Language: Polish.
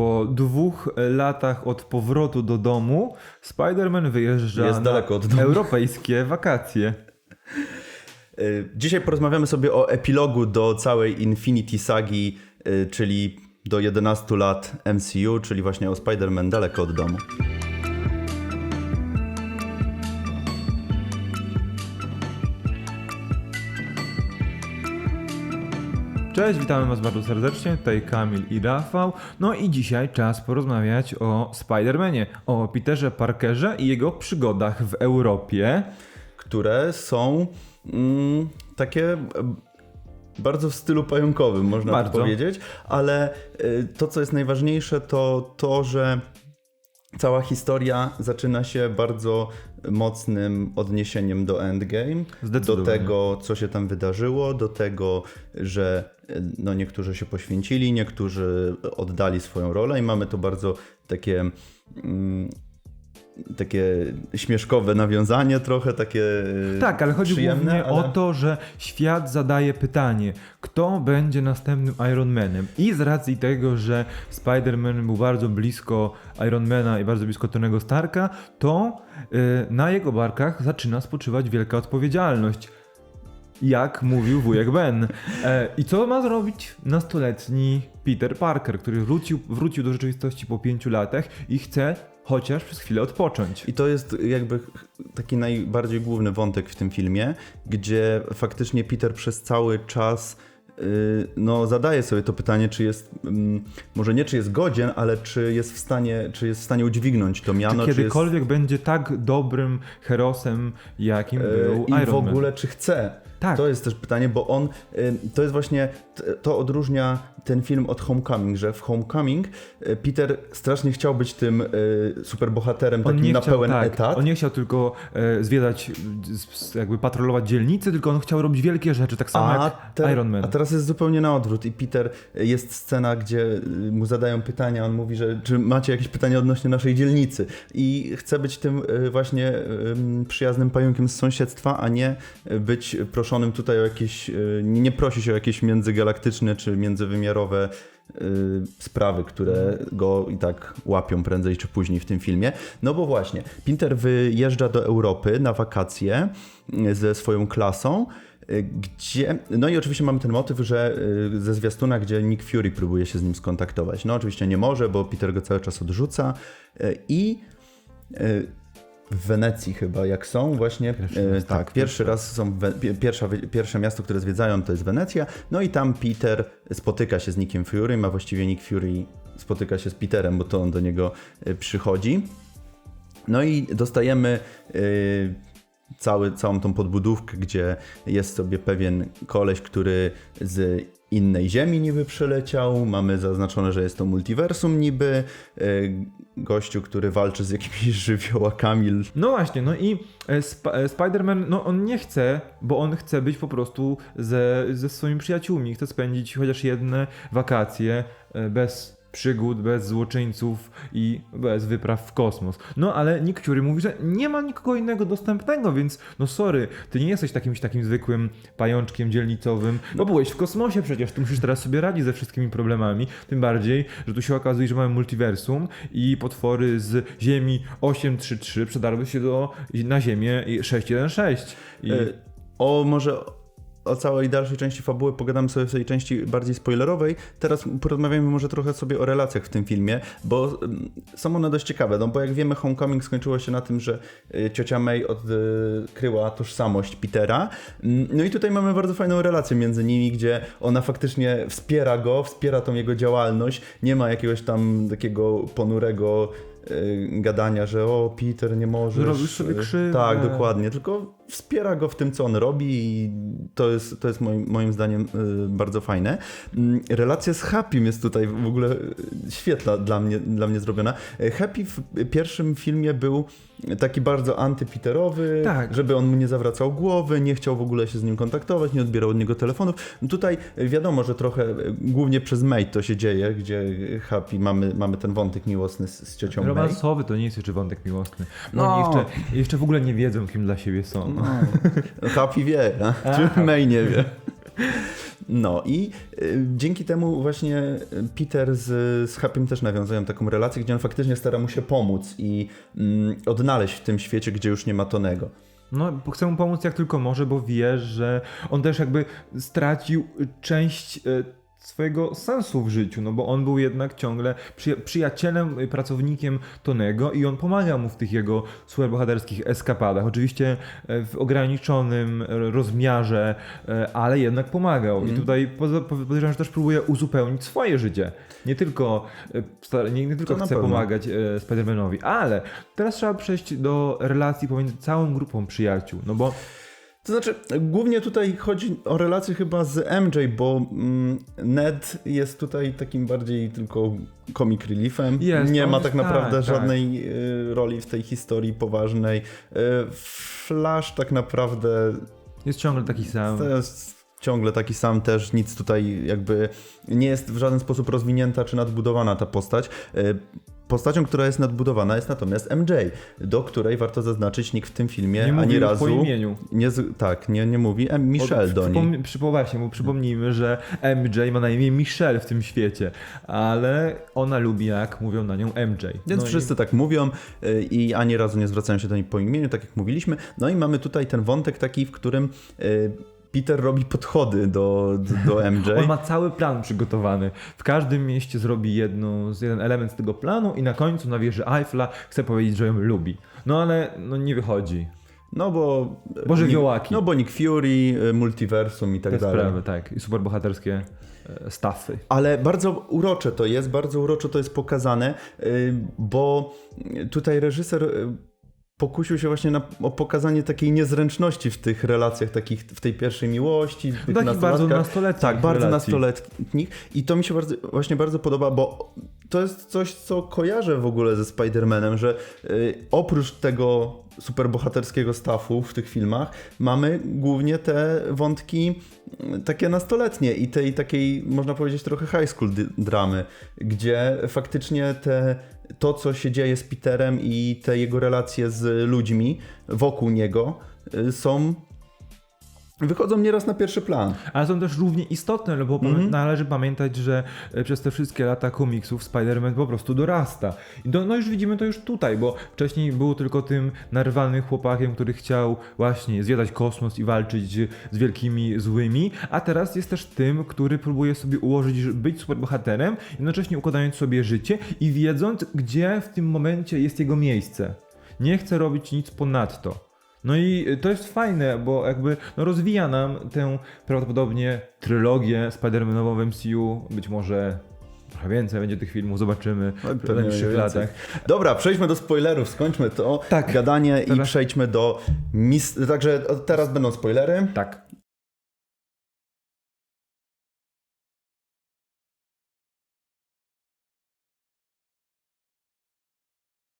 Po dwóch latach od powrotu do domu Spider-Man wyjeżdża Jest na daleko od domu. europejskie wakacje. Y, Dzisiaj porozmawiamy sobie o epilogu do całej Infinity Sagi, y, czyli do 11 lat MCU, czyli właśnie o Spider-Man daleko od domu. Cześć, witamy Was bardzo serdecznie, tutaj Kamil i Rafał. No i dzisiaj czas porozmawiać o Spider-Manie, o Peterze Parkerze i jego przygodach w Europie. które są mm, takie e, bardzo w stylu pająkowym, można Bardzo. powiedzieć, ale y, to, co jest najważniejsze, to to, że cała historia zaczyna się bardzo mocnym odniesieniem do Endgame, do tego, co się tam wydarzyło, do tego, że y, no, niektórzy się poświęcili, niektórzy oddali swoją rolę i mamy tu bardzo takie... Mm, takie śmieszkowe nawiązanie trochę, takie Tak, ale chodzi głównie ale... o to, że świat zadaje pytanie, kto będzie następnym Iron Manem. I z racji tego, że Spider-Man był bardzo blisko Ironmana i bardzo blisko Tonego Starka, to y, na jego barkach zaczyna spoczywać wielka odpowiedzialność. Jak mówił wujek Ben. E, I co ma zrobić nastoletni Peter Parker, który wrócił, wrócił do rzeczywistości po pięciu latach i chce chociaż przez chwilę odpocząć. I to jest jakby taki najbardziej główny wątek w tym filmie, gdzie faktycznie Peter przez cały czas yy, no, zadaje sobie to pytanie, czy jest, mm, może nie czy jest godzien, ale czy jest w stanie, czy jest w stanie udźwignąć to miano, Czy czy jest, kiedykolwiek będzie tak dobrym herosem, jakim yy, był i Iron w ogóle Man. czy chce. Tak. To jest też pytanie, bo on, y, to jest właśnie, to odróżnia ten film od Homecoming, że w Homecoming y, Peter strasznie chciał być tym y, superbohaterem, On takim na chciał, pełen tak, etat. on nie chciał tylko e, zwiedzać, jakby patrolować dzielnicy, tylko on chciał robić wielkie rzeczy, tak samo jak te- Iron Man. A teraz jest zupełnie na odwrót i Peter, jest scena, gdzie mu zadają pytania, on mówi, że czy macie jakieś pytania odnośnie naszej dzielnicy i chce być tym właśnie ym, przyjaznym pająkiem z sąsiedztwa, a nie być proszonym tutaj o jakieś, nie prosi się o jakieś międzygalaktyczne czy międzywymiarowe y, sprawy, które go i tak łapią prędzej czy później w tym filmie. No bo właśnie, Peter wyjeżdża do Europy na wakacje y, ze swoją klasą, y, gdzie, no i oczywiście mamy ten motyw, że ze zwiastuna, gdzie Nick Fury próbuje się z nim skontaktować. No oczywiście nie może, bo Peter go cały czas odrzuca i w Wenecji chyba, jak są właśnie. Pierwszy e, raz, tak, tak, pierwszy raz są. Pierwsza, pierwsze miasto, które zwiedzają, to jest Wenecja. No i tam Peter spotyka się z Nickiem Fury, a właściwie Nick Fury spotyka się z Peterem, bo to on do niego e, przychodzi. No i dostajemy e, cały, całą tą podbudówkę, gdzie jest sobie pewien koleś, który z innej ziemi niby przyleciał. Mamy zaznaczone, że jest to multiversum niby. E, Gościu, który walczy z jakimiś żywiołakami. No właśnie, no i e, Sp- e, Spider-Man, no on nie chce, bo on chce być po prostu ze, ze swoimi przyjaciółmi, chce spędzić chociaż jedne wakacje bez przygód, bez złoczyńców i bez wypraw w kosmos. No ale Nick Fury mówi, że nie ma nikogo innego dostępnego, więc no sorry, ty nie jesteś takim, takim zwykłym pajączkiem dzielnicowym, bo byłeś w kosmosie przecież, ty musisz teraz sobie radzić ze wszystkimi problemami, tym bardziej, że tu się okazuje, że mamy multiversum i potwory z Ziemi 833 przedarły się do, na Ziemię 616. I... E, O może o całej dalszej części fabuły pogadamy sobie w tej części bardziej spoilerowej. Teraz porozmawiamy może trochę sobie o relacjach w tym filmie, bo mm, są one dość ciekawe. No bo jak wiemy, Homecoming skończyło się na tym, że y, ciocia May odkryła tożsamość Petera. Mm, No i tutaj mamy bardzo fajną relację między nimi, gdzie ona faktycznie wspiera go, wspiera tą jego działalność. Nie ma jakiegoś tam takiego ponurego y, gadania, że o Peter nie możesz. Zrobisz sobie y, krzywdę. Tak, dokładnie. Tylko wspiera go w tym, co on robi i to jest, to jest moim, moim zdaniem y, bardzo fajne. Mm, Relacja z Happym jest tutaj w ogóle y, świetna dla mnie, dla mnie zrobiona. Y, Happy w pierwszym filmie był taki bardzo antypiterowy, Tak. żeby on mu nie zawracał głowy, nie chciał w ogóle się z nim kontaktować, nie odbierał od niego telefonów. No Tutaj wiadomo, że trochę głównie przez May to się dzieje, gdzie Happy mamy, mamy ten wątek miłosny z, z ciocią May. Romansowy to nie jest jeszcze wątek miłosny. No, No. oni jeszcze, jeszcze w ogóle nie wiedzą, kim dla siebie są. No, Happy wie, a? czy May nie wie. No i y, dzięki temu właśnie y, Peter z, z Happym też nawiązują taką relację, gdzie on faktycznie stara mu się pomóc i mm, odnaleźć w tym świecie, gdzie już nie ma Tonego. No, chce mu pomóc jak tylko może, bo wie, że on też jakby stracił część e, swojego sensu w życiu, no bo on był jednak ciągle przyja- przyjacielem, y, pracownikiem Tonego i on pomaga mu w tych jego superbohaterskich eskapadach. Oczywiście e, w ograniczonym rozmiarze, e, ale jednak pomagał. I tutaj poza- podejrzewam, że też próbuje uzupełnić swoje życie. Nie tylko, e, nie, nie tylko To chce pomagać Spider-Manowi, ale teraz trzeba przejść do relacji pomiędzy całą grupą przyjaciół, no bo To znaczy, głównie tutaj chodzi o relację chyba z MJ, bo mm, Ned jest tutaj takim bardziej tylko comic reliefem. Jest, nie ma jest- tak naprawdę tak, tak. żadnej y, roli w tej historii poważnej. Y, Flash tak naprawdę jest ciągle taki sam. jest ciągle taki sam też, nic tutaj jakby nie jest w żaden sposób rozwinięta czy nadbudowana ta postać. Postacią, która jest nadbudowana jest natomiast MJ, do której warto zaznaczyć nikt w tym filmie Nie ani razu po imieniu. nie, tak, nie, nie mówi. Michelle do niej. Przypom- właśnie, bo przypomnijmy, że MJ ma na imię Michelle w tym świecie, ale ona lubi jak mówią na nią MJ. Więc No i- wszyscy tak mówią y, i ani razu nie zwracają się do niej po imieniu, tak jak mówiliśmy. No i mamy tutaj ten wątek taki, w którym y, Peter robi podchody do, do, do MJ. On ma cały plan przygotowany. W każdym mieście zrobi jedną, jeden element z tego planu i na końcu na wieży Eiffla chce powiedzieć, że ją lubi. No ale no, nie wychodzi. No bo... Bo Nick- żywiołaki. No bo Nick Fury, y, multiversum i tak Te dalej. sprawy, tak. I superbohaterskie e, staffy. Ale bardzo urocze to jest, bardzo uroczo to jest pokazane, y, bo tutaj reżyser y, pokusił się właśnie na, o pokazanie takiej niezręczności w tych relacjach, takich w tej pierwszej miłości. w tych Takich bardzo nastoletnich Tak, bardzo relacji. nastoletnich. I to mi się bardzo, właśnie bardzo podoba, bo to jest coś, co kojarzę w ogóle ze Spider-Manem, że y, oprócz tego superbohaterskiego staffu w tych filmach, mamy głównie te wątki y, takie nastoletnie i tej takiej, można powiedzieć, trochę high school dramy, gdzie faktycznie te, to, co się dzieje z Peterem i te jego relacje z ludźmi wokół niego y, są wychodzą nieraz na pierwszy plan. Ale są też równie istotne, no bo Mhm. należy pamiętać, że e, przez te wszystkie lata komiksów Spider-Man po prostu dorasta. I do, no już widzimy to już tutaj, bo wcześniej był tylko tym narwanym chłopakiem, który chciał właśnie zwiedzać kosmos i walczyć z wielkimi złymi, a teraz jest też tym, który próbuje sobie ułożyć, być superbohaterem, jednocześnie układając sobie życie i wiedząc, gdzie w tym momencie jest jego miejsce. Nie chce robić nic ponadto. No i to jest fajne, bo jakby no rozwija nam tę prawdopodobnie trylogię Spider-Manową w MCU. Być może trochę więcej będzie tych filmów, zobaczymy w najbliższych latach. Dobra, przejdźmy do spoilerów, skończmy to Tak. gadanie i przejdźmy do... Mis... Także teraz będą spoilery. Tak.